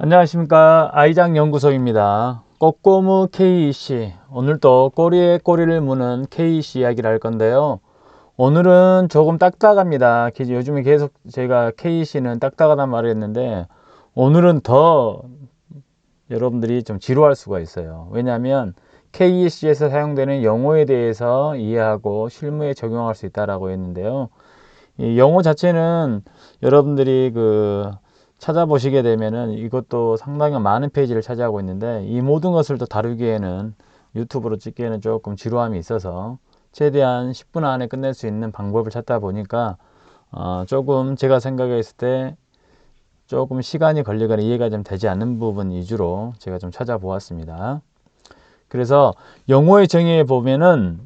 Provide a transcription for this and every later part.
안녕하십니까. 아이장 연구소입니다. 꼬꼬무 KEC 오늘도 꼬리에 꼬리를 무는 KEC 이야기를 할 건데요. 오늘은 조금 딱딱합니다. 기- 요즘에 계속 제가 KEC는 딱딱하단 말을 했는데 오늘은 더 여러분들이 좀 지루할 수가 있어요. 왜냐하면 KEC에서 사용되는 용어에 대해서 이해하고 실무에 적용할 수 있다라고 했는데요. 이 용어 자체는 여러분들이 그 찾아보시게 되면은 이것도 상당히 많은 페이지를 차지하고 있는데 이 모든 것을 또 다루기에는 유튜브로 찍기에는 조금 지루함이 있어서 최대한 10분 안에 끝낼 수 있는 방법을 찾다 보니까 어 조금 제가 생각했을 때 조금 시간이 걸리거나 이해가 좀 되지 않는 부분 위주로 제가 좀 찾아보았습니다. 그래서 용어의 정의에 보면은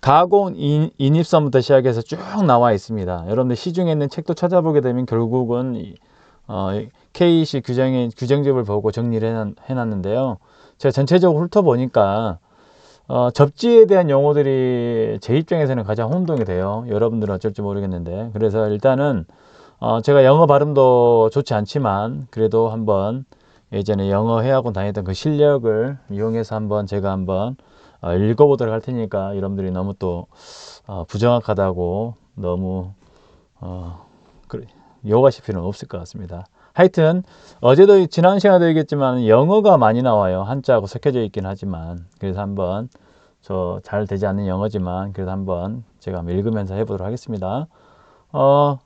가공 인, 인입선부터 시작해서 쭉 나와 있습니다. 여러분들 시중에 있는 책도 찾아보게 되면 결국은 이- 어, KEC 규정의 규정집을 보고 정리를 해놨, 해놨 는데요. 제가 전체적으로 훑어보니까 어, 접지에 대한 용어들이 제 입장에서는 가장 혼동이 돼요. 여러분들은 어쩔지 모르겠는데 그래서 일단은 어, 제가 영어 발음도 좋지 않지만 그래도 한번 예전에 영어 해학원 다녔던 그 실력을 이용해서 한번 제가 한번 어, 읽어보도록 할 테니까 여러분들이 너무 또 어, 부정확하다고 너무 어, 그래, 욕하실 필요는 없을 것 같습니다. 하여튼 어제도 지난 시간에도 얘기했지만 영어가 많이 나와요. 한자하고 섞여져 있긴 하지만 그래서 한번 저 잘 되지 않는 영어지만 그래도 한번 제가 한번 읽으면서 해보도록 하겠습니다. 어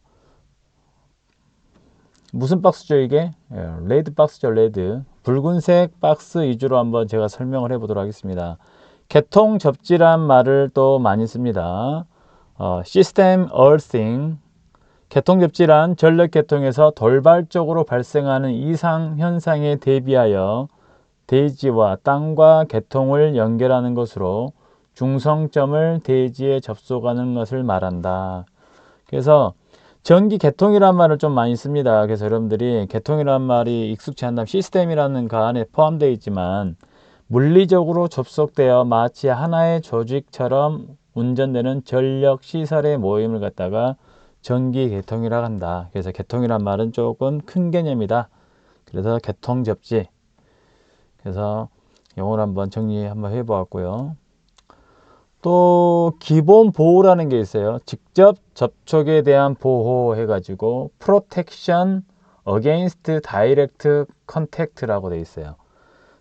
무슨 박스죠 이게? 예, 레드 박스죠 레드 붉은색 박스 위주로 한번 제가 설명을 해보도록 하겠습니다. 개통 접지란 말을 또 많이 씁니다. 어, 시스템 earthing 개통 접지란 전력 개통에서 돌발적으로 발생하는 이상 현상에 대비하여 대지와 땅과 개통을 연결하는 것으로 중성점을 대지에 접속하는 것을 말한다. 그래서 전기 개통이란 말을 좀 많이 씁니다. 그래서 여러분들이 개통이란 말이 익숙치 않다면 시스템이라는 그 안에 포함되어 있지만 물리적으로 접속되어 마치 하나의 조직처럼 운전되는 전력 시설의 모임을 갖다가 전기 개통이라고 한다. 그래서 개통이란 말은 조금 큰 개념이다. 그래서 개통 접지. 그래서 영어로 한번 정리 한번 해보았고요. 또 기본 보호라는 게 있어요. 직접 접촉에 대한 보호 해가지고 protection against direct contact라고 돼 있어요.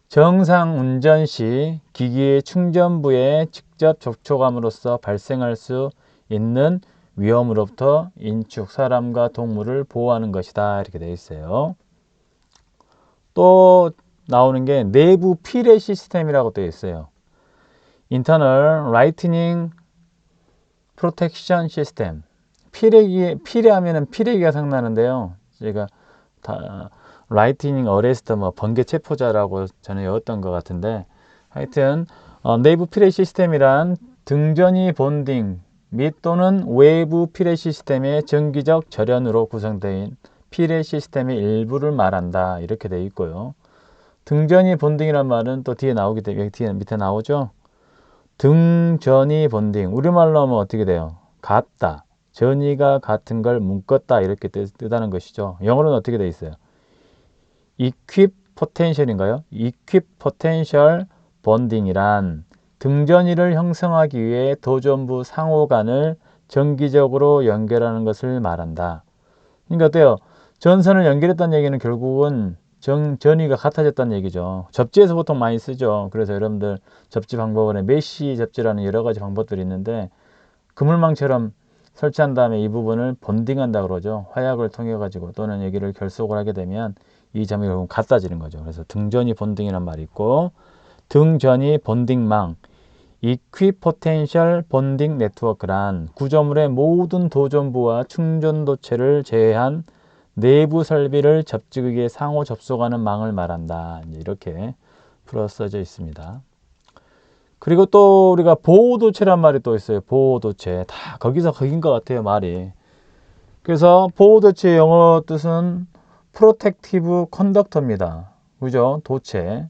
정상 운전 시 기기의 충전부에 직접 접촉함으로써 발생할 수 있는 위험으로부터 인축, 사람과 동물을 보호하는 것이다. 이렇게 되어 있어요. 또 나오는 게 내부 피레 시스템이라고 되어 있어요. Internal Lightning Protection System. 피레기, 피레 하면은 피레기가 생각나는데요. 제가 다, 라이트닝 어레스트 뭐 번개 체포자라고 저는 외웠던 것 같은데 하여튼 어, 내부 피레 시스템이란 등전이 본딩 및 또는 외부 피레 시스템의 정기적 절연으로 구성된 피레 시스템의 일부를 말한다 이렇게 되어 있고요. 등전이 본딩이란 말은 또 뒤에 나오기 때문에 뒤에 밑에 나오죠. 등전이 본딩 우리말로 하면 어떻게 돼요? 같다. 전이가 같은 걸 묶었다 이렇게 뜻, 뜻하는 것이죠. 영어로는 어떻게 되어 있어요? equip potential인가요? equip potential bonding이란 등전이를 형성하기 위해 도전부 상호 간을 정기적으로 연결하는 것을 말한다. 그러니까 어때요? 전선을 연결했다는 얘기는 결국은 정, 전이가 같아졌다는 얘기죠. 접지에서 보통 많이 쓰죠. 그래서 여러분들 접지 방법은 메시 접지라는 여러 가지 방법들이 있는데 그물망처럼 설치한 다음에 이 부분을 본딩한다 그러죠. 화약을 통해 가지고 또는 여기를 결속을 하게 되면 이 점이 결국 같아지는 거죠. 그래서 등전이 본딩이란 말이 있고 등전이 본딩망 이퀴포텐셜 본딩 네트워크란 구조물의 모든 도전부와 충전도체를 제외한 내부 설비를 접지기에 상호 접속하는 망을 말한다. 이렇게 풀어 써져 있습니다. 그리고 또 우리가 보호도체란 말이 또 있어요. 보호도체. 다 거기서 거긴 것 같아요, 말이. 그래서 보호도체 영어 뜻은 프로텍티브 컨덕터입니다. 그죠? 도체.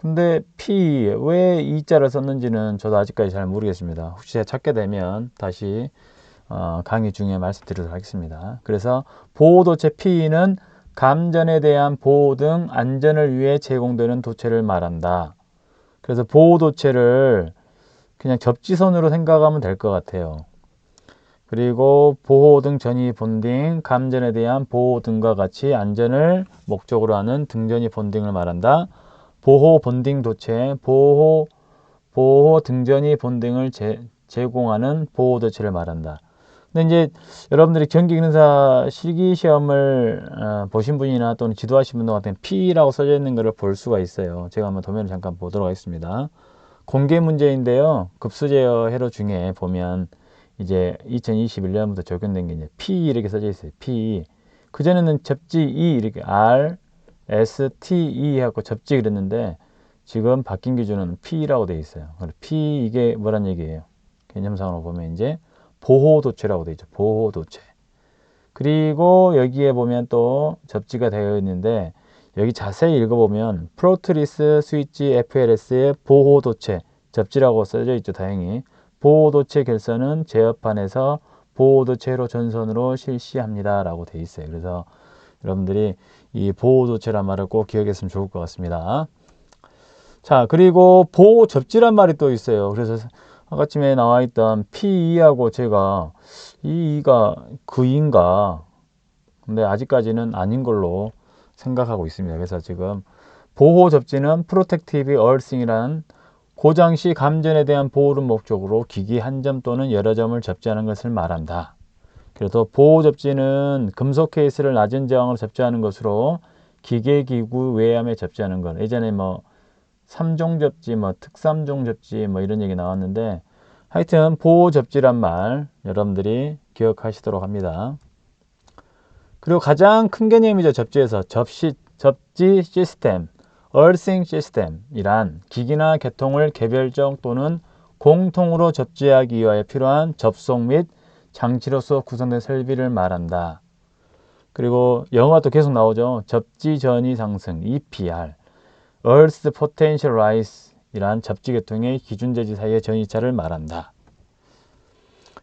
근데 P 왜 이자를 썼는지는 저도 아직까지 잘 모르겠습니다. 혹시 찾게 되면 다시 어, 강의 중에 말씀드리도록 하겠습니다. 그래서 보호도체 P는 감전에 대한 보호 등 안전을 위해 제공되는 도체를 말한다. 그래서 보호 도체를 그냥 접지선으로 생각하면 될 것 같아요. 그리고 보호 등 전이 본딩, 감전에 대한 보호 등과 같이 안전을 목적으로 하는 등전이 본딩을 말한다. 보호 본딩 도체, 보호 보호 등전이 본딩을 제, 제공하는 보호 도체를 말한다. 근데 이제 여러분들이 경기 기능사 실기 시험을 어, 보신 분이나 또는 지도하신 분들 같은 P라고 써져 있는 것을 볼 수가 있어요. 제가 한번 도면을 잠깐 보도록 하겠습니다. 공개 문제인데요. 급수 제어 회로 중에 보면 이제 2021년부터 적용된 게 이제 P 이렇게 써져 있어요. P. 그전에는 접지 E 이렇게 R, S, T, E 하고 접지 그랬는데 지금 바뀐 기준은 P라고 되어 있어요. P 이게 뭐란 얘기예요? 개념상으로 보면 이제 보호 도체라고 되어 있죠. 보호 도체. 그리고 여기에 보면 또 접지가 되어 있는데 여기 자세히 읽어보면 프로트리스 스위치 FLS의 보호 도체 접지라고 써져 있죠. 다행히 보호 도체 결선은 제어판에서 보호 도체로 전선으로 실시합니다. 라고 되어 있어요. 그래서 여러분들이 이 보호 도체란 말을 꼭 기억했으면 좋을 것 같습니다. 자, 그리고 보호 접지란 말이 또 있어요. 그래서 아까쯤에 나와 있던 P2하고 제가 이 2가 그인가 근데 아직까지는 아닌 걸로 생각하고 있습니다. 그래서 지금 보호 접지는 프로텍티브 얼싱이라는 고장 시 감전에 대한 보호를 목적으로 기기 한 점 또는 여러 점을 접지하는 것을 말한다. 그래서 보호 접지는 금속 케이스를 낮은 저항으로 접지하는 것으로 기계 기구 외암에 접지하는 것. 예전에 뭐 3종 접지, 뭐 특삼종 접지 뭐 이런 얘기 나왔는데 하여튼 보호 접지란 말 여러분들이 기억하시도록 합니다. 그리고 가장 큰 개념이죠. 접지에서 접시 접지 시스템, 얼싱 시스템이란 기기나 계통을 개별적 또는 공통으로 접지하기 위하여 필요한 접속 및 장치로서 구성된 설비를 말한다. 그리고 영어도 계속 나오죠. 접지 전이 상승 EPR, Earth Potential Rise 이란 접지 계통의 기준 재지 사이의 전이차를 말한다.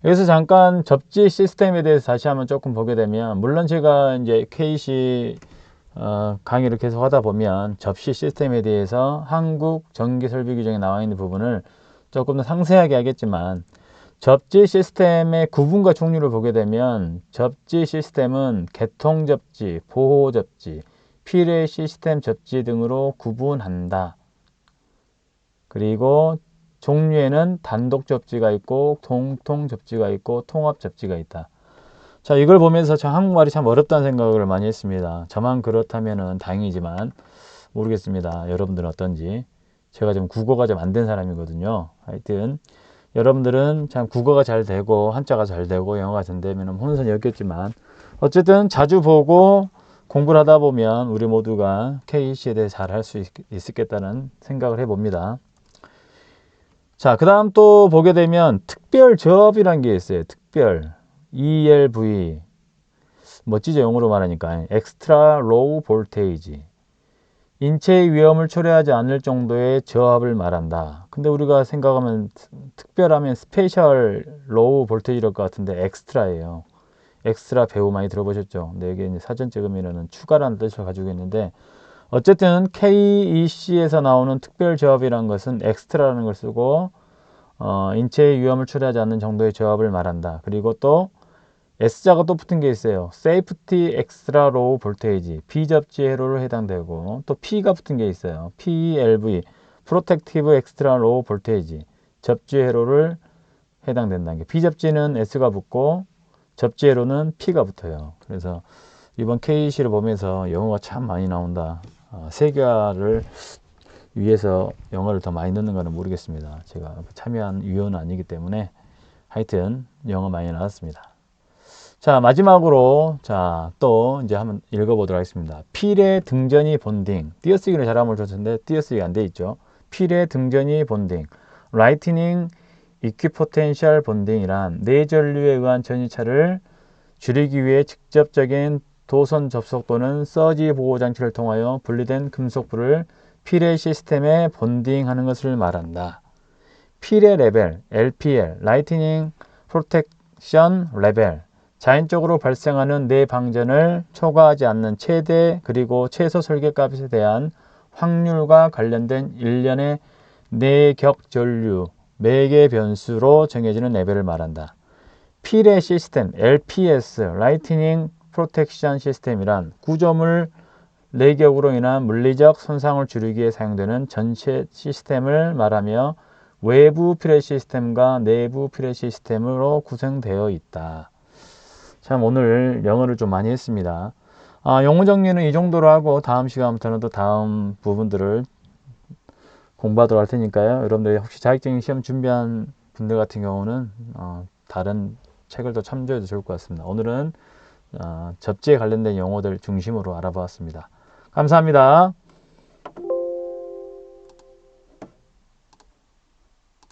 여기서 잠깐 접지 시스템에 대해서 다시 한번 조금 보게 되면 물론 제가 이제 KC 어, 강의를 계속 하다 보면 접시 시스템에 대해서 한국 전기 설비 규정에 나와 있는 부분을 조금 더 상세하게 하겠지만 접지 시스템의 구분과 종류를 보게 되면 접지 시스템은 개통 접지, 보호 접지, 필의 시스템 접지 등으로 구분한다. 그리고 종류에는 단독 접지가 있고 공통 접지가 있고 통합 접지가 있다. 자, 이걸 보면서 저 한국말이 참 어렵다는 생각을 많이 했습니다. 저만 그렇다면은 다행이지만 모르겠습니다. 여러분들은 어떤지. 제가 좀 국어가 좀 안 된 사람이거든요. 하여튼 여러분들은 참 국어가 잘 되고 한자가 잘 되고 영어가 잘 되면 혼선이 없겠지만 어쨌든 자주 보고 공부를 하다 보면 우리 모두가 KC에 대해 잘 할 수 있겠다는 생각을 해봅니다. 자, 그 다음 또 보게 되면 특별 저업이라는 게 있어요. 특별. ELV. 멋지죠? 영어로 말하니까. Extra Low Voltage. 인체의 위험을 초래하지 않을 정도의 저압을 말한다. 근데 우리가 생각하면 특별하면 스페셜 로우 볼테이지일 것 같은데 엑스트라예요. 엑스트라 배우 많이 들어보셨죠? 근데 여기 이제 사전 찍으면은 추가라는 뜻을 가지고 있는데 어쨌든 KEC에서 나오는 특별 저압이라는 것은 엑스트라라는 걸 쓰고 어, 인체의 위험을 초래하지 않는 정도의 저압을 말한다. 그리고 또 S자가 또 붙은 게 있어요. Safety Extra Low Voltage 비접지 회로를 해당되고 또 P가 붙은 게 있어요. PELV Protective Extra Low Voltage 접지 회로를 해당된다는 게 비접지는 S가 붙고 접지 회로는 P가 붙어요. 그래서 이번 KC를 보면서 영어가 참 많이 나온다. 어, 세계화를 위해서 영어를 더 많이 넣는 거는 모르겠습니다. 제가 참여한 위원은 아니기 때문에 하여튼 영어 많이 나왔습니다. 자, 마지막으로, 자, 또 이제 한번 읽어보도록 하겠습니다. 필의 등전이 본딩. 띄어쓰기를 잘하면 좋던데, 띄어쓰기 안 돼 있죠. 필의 등전이 본딩. 라이트닝 이퀴포텐셜 본딩이란 뇌전류에 의한 전이차를 줄이기 위해 직접적인 도선 접속 또는 서지 보호 장치를 통하여 분리된 금속불을 필의 시스템에 본딩하는 것을 말한다. 필의 레벨, LPL, 라이트닝 프로텍션 레벨, 자연적으로 발생하는 내방전을 초과하지 않는 최대 그리고 최소 설계값에 대한 확률과 관련된 일련의 내격 전류 매개 변수로 정해지는 레벨을 말한다. 필의 시스템 LPS 라이트닝 프로텍션 시스템이란 구조물 내격으로 인한 물리적 손상을 줄이기 위해 사용되는 전체 시스템을 말하며 외부 필의 시스템과 내부 필의 시스템으로 구성되어 있다. 참 오늘 영어를 좀 많이 했습니다. 아, 용어 정리는 이 정도로 하고 다음 시간부터는 또 다음 부분들을 공부하도록 할 테니까요. 여러분들 혹시 자격증 시험 준비한 분들 같은 경우는 어, 다른 책을 더 참조해도 좋을 것 같습니다. 오늘은 어, 접지에 관련된 용어들 중심으로 알아보았습니다. 감사합니다.